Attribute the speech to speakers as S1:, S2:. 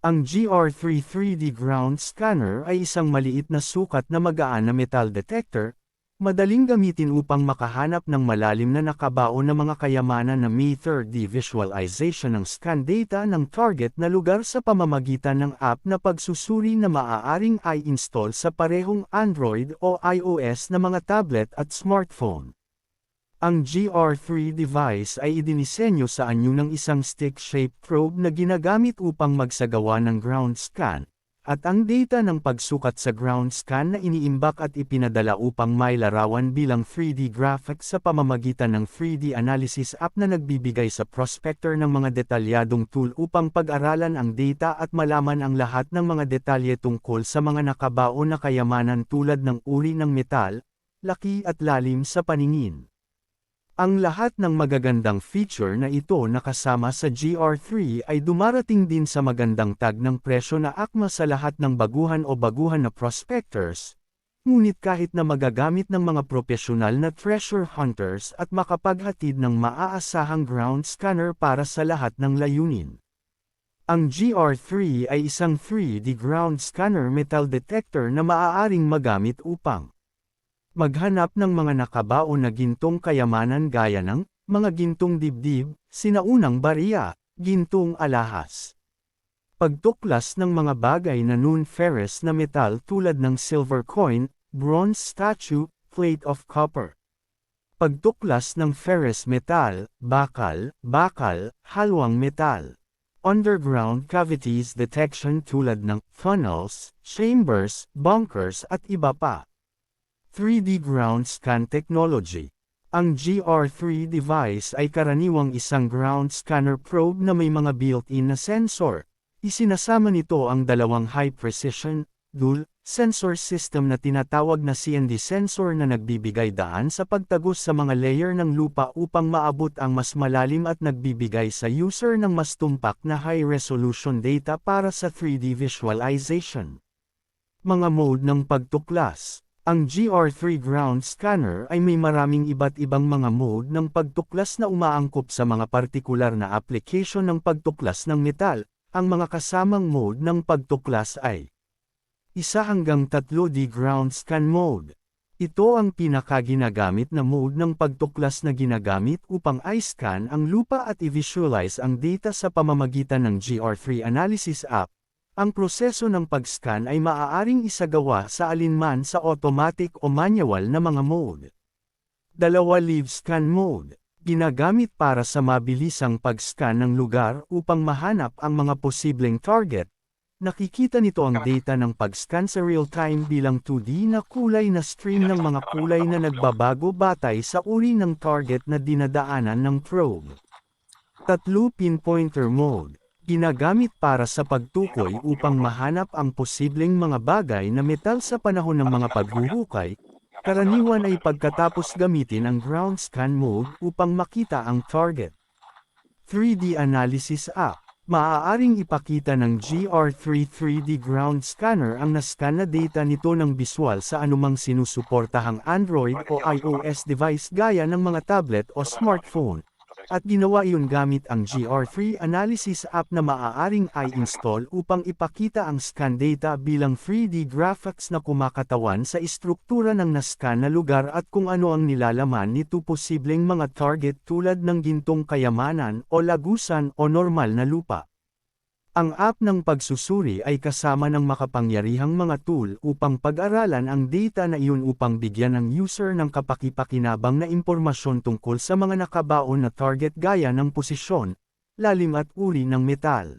S1: Ang GR3 3D Ground Scanner ay isang maliit na sukat na magaan na metal detector, madaling gamitin upang makahanap ng malalim na nakabaon na mga kayamanan na may 3D visualization ng scan data ng target na lugar sa pamamagitan ng app na pagsusuri na maaaring i-install sa parehong Android o iOS na mga tablet at smartphone. Ang GR3 device ay idinisenyo sa anyo ng isang stick-shaped probe na ginagamit upang magsagawa ng ground scan, at ang data ng pagsukat sa ground scan na iniimbak at ipinadala upang may larawan bilang 3D graphics sa pamamagitan ng 3D analysis app na nagbibigay sa prospector ng mga detalyadong tool upang pag-aralan ang data at malaman ang lahat ng mga detalye tungkol sa mga nakabaon na kayamanan tulad ng uri ng metal, laki at lalim sa paningin. Ang lahat ng magagandang feature na ito nakasama sa GR3 ay dumarating din sa magandang tag ng presyo na akma sa lahat ng baguhan o baguhan na prospectors. Ngunit kahit na magagamit ng mga profesional na treasure hunters at makapaghatid ng maaasahang ground scanner para sa lahat ng layunin. Ang GR3 ay isang 3D ground scanner metal detector na maaaring magamit upang maghanap ng mga nakabaon na gintong kayamanan gaya ng mga gintong dibdib, sinaunang bariya, gintong alahas. Pagtuklas ng mga bagay na non-ferrous na metal tulad ng silver coin, bronze statue, plate of copper. Pagtuklas ng ferrous metal, bakal, bakal, halwang metal. Underground cavities detection tulad ng funnels, chambers, bunkers at iba pa. 3D Ground Scan Technology. Ang GR3 device ay karaniwang isang ground scanner probe na may mga built-in na sensor. Isinasama nito ang dalawang high-precision, dual, sensor system na tinatawag na CND sensor na nagbibigay daan sa pagtagos sa mga layer ng lupa upang maabot ang mas malalim at nagbibigay sa user ng mas tumpak na high-resolution data para sa 3D visualization. Mga mode ng pagtuklas ang GR3 Ground Scanner ay may maraming iba't ibang mga mode ng pagtuklas na umaangkop sa mga partikular na application ng pagtuklas ng metal. Ang mga kasamang mode ng pagtuklas ay isa hanggang 3D Ground Scan Mode. Ito ang pinakaginagamit na mode ng pagtuklas na ginagamit upang i-scan ang lupa at i-visualize ang data sa pamamagitan ng GR3 Analysis app ang proseso ng pag-scan ay maaaring isagawa sa alinman sa automatic o manual na mga mode. Dalawa Live Scan Mode Ginagamit para sa mabilisang pag-scan ng lugar upang mahanap ang mga posibleng target. Nakikita nito ang data ng pag-scan sa real-time bilang 2D na kulay na stream ng mga kulay na nagbabago batay sa uri ng target na dinadaanan ng probe. Tatlo Pinpointer Mode Ginagamit para sa pagtukoy upang mahanap ang posibleng mga bagay na metal sa panahon ng mga paghuhukay, karaniwan ay pagkatapos gamitin ang ground scan mode upang makita ang target. 3D Analysis App Maaaring ipakita ng GR3 3D Ground Scanner ang nascan na data nito ng biswal sa anumang sinusuportahang Android o iOS device gaya ng mga tablet o smartphone. At ginawa iyon gamit ang GR3 Analysis app na maaaring i-install upang ipakita ang scan data bilang 3D graphics na kumakatawan sa istruktura ng nascan na lugar at kung ano ang nilalaman nito posibleng mga target tulad ng gintong kayamanan o lagusan o normal na lupa. Ang app ng pagsusuri ay kasama ng makapangyarihang mga tool upang pag-aralan ang data na iyon upang bigyan ng user ng kapakipakinabang na impormasyon tungkol sa mga nakabaon na target gaya ng posisyon, lalim at uri ng metal.